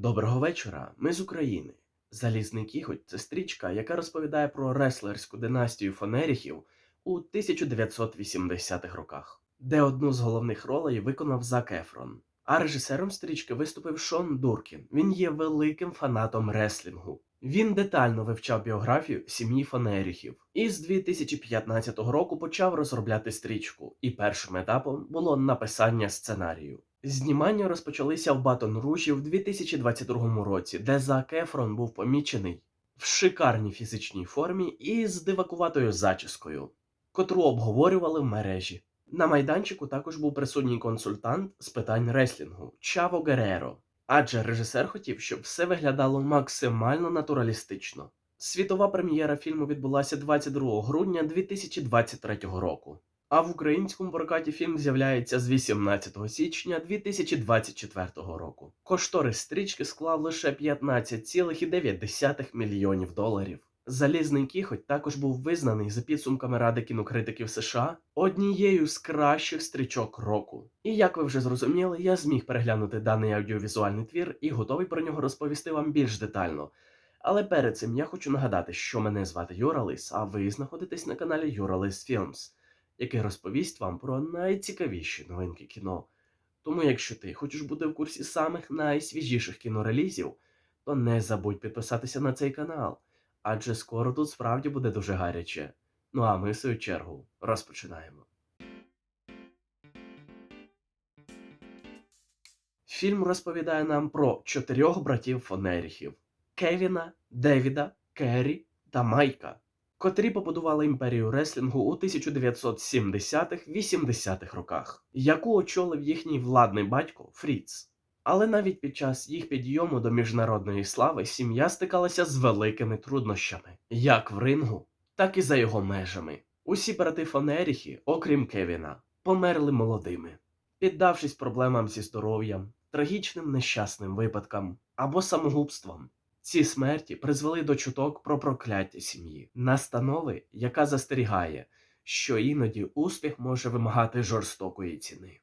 Доброго вечора, ми з України. Залізний кіготь це стрічка, яка розповідає про реслерську династію фонеріхів у 1980-х роках, де одну з головних ролей виконав Зак Ефрон. А режисером стрічки виступив Шон Дуркін. Він є великим фанатом реслінгу. Він детально вивчав біографію сім'ї Фонеріхів і з 2015 року почав розробляти стрічку, і першим етапом було написання сценарію. Знімання розпочалися в Батон Ружі в 2022 році, де Зак Ефрон був помічений в шикарній фізичній формі і з дивакуватою зачіскою, котру обговорювали в мережі. На майданчику також був присутній консультант з питань реслінгу Чаво Гереро, адже режисер хотів, щоб все виглядало максимально натуралістично. Світова прем'єра фільму відбулася 22 грудня 2023 року. А в українському прокаті фільм з'являється з 18 січня 2024 року. Кошторис стрічки склав лише 15,9 мільйонів доларів. Залізний кіхоть також був визнаний за підсумками Ради кінокритиків США однією з кращих стрічок року. І як ви вже зрозуміли, я зміг переглянути даний аудіовізуальний твір і готовий про нього розповісти вам більш детально. Але перед цим я хочу нагадати, що мене звати Юра Лис, а ви знаходитесь на каналі Юра Лис Філмс який розповість вам про найцікавіші новинки кіно. Тому, якщо ти хочеш бути в курсі самих найсвіжіших кінорелізів, то не забудь підписатися на цей канал, адже скоро тут справді буде дуже гаряче. Ну а ми в свою чергу розпочинаємо. Фільм розповідає нам про чотирьох братів Фонеріхів Кевіна, Девіда, Керрі та Майка котрі побудували імперію реслінгу у 1970-80-х роках, яку очолив їхній владний батько Фріц. Але навіть під час їх підйому до міжнародної слави сім'я стикалася з великими труднощами, як в рингу, так і за його межами. Усі брати Фонеріхи, окрім Кевіна, померли молодими, піддавшись проблемам зі здоров'ям, трагічним нещасним випадкам або самогубствам. Ці смерті призвели до чуток про прокляття сім'ї, настанови, яка застерігає, що іноді успіх може вимагати жорстокої ціни.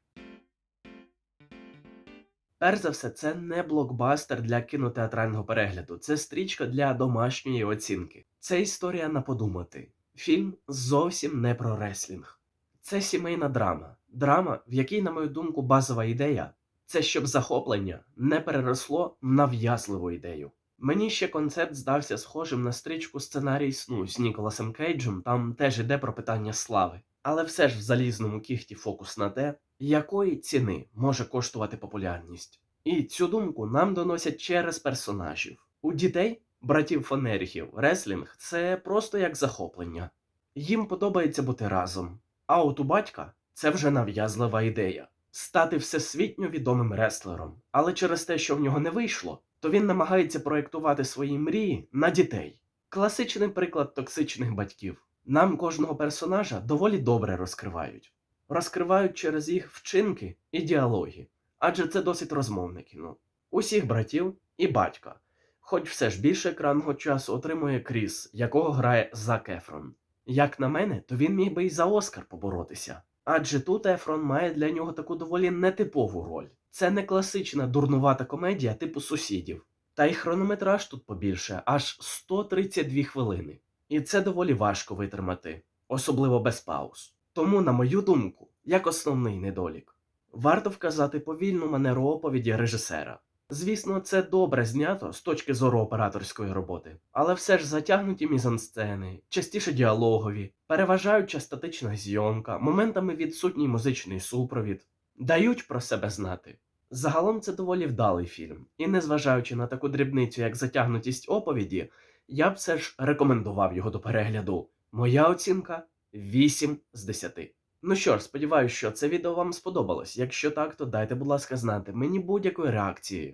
Перш за все, це не блокбастер для кінотеатрального перегляду, це стрічка для домашньої оцінки. Це історія на подумати. Фільм зовсім не про реслінг. Це сімейна драма. Драма, в якій, на мою думку, базова ідея це щоб захоплення не переросло в нав'язливу ідею. Мені ще концепт здався схожим на стрічку сценарій сну з Ніколасом Кейджем, там теж іде про питання слави. Але все ж в залізному кіхті фокус на те, якої ціни може коштувати популярність. І цю думку нам доносять через персонажів. У дітей, братів Фонеріхів, реслінг це просто як захоплення. Їм подобається бути разом. А от у батька це вже нав'язлива ідея стати всесвітньо відомим реслером. Але через те, що в нього не вийшло, то він намагається проєктувати свої мрії на дітей. Класичний приклад токсичних батьків. Нам кожного персонажа доволі добре розкривають. Розкривають через їх вчинки і діалоги, адже це досить розмовне кіно. Усіх братів і батька. Хоч все ж більше екранного часу отримує Кріс, якого грає Зак Ефрон. Як на мене, то він міг би і за Оскар поборотися. Адже тут Ефрон має для нього таку доволі нетипову роль. Це не класична дурнувата комедія типу сусідів. Та й хронометраж тут побільше аж 132 хвилини. І це доволі важко витримати, особливо без пауз. Тому, на мою думку, як основний недолік, варто вказати повільну манеру оповіді режисера. Звісно, це добре знято з точки зору операторської роботи, але все ж затягнуті мізансцени, частіше діалогові, переважаюча статична зйомка, моментами відсутній музичний супровід, дають про себе знати. Загалом це доволі вдалий фільм, і незважаючи на таку дрібницю, як затягнутість оповіді, я б все ж рекомендував його до перегляду. Моя оцінка 8 з 10. Ну що ж, сподіваюся, що це відео вам сподобалось. Якщо так, то дайте, будь ласка, знати мені будь-якою реакцією,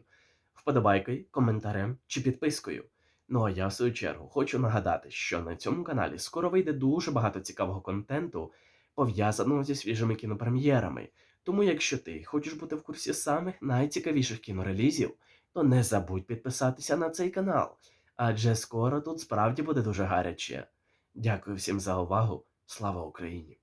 вподобайкою, коментарем чи підпискою. Ну а я, в свою чергу, хочу нагадати, що на цьому каналі скоро вийде дуже багато цікавого контенту, пов'язаного зі свіжими кінопрем'єрами. Тому, якщо ти хочеш бути в курсі самих найцікавіших кінорелізів, то не забудь підписатися на цей канал, адже скоро тут справді буде дуже гаряче. Дякую всім за увагу. Слава Україні!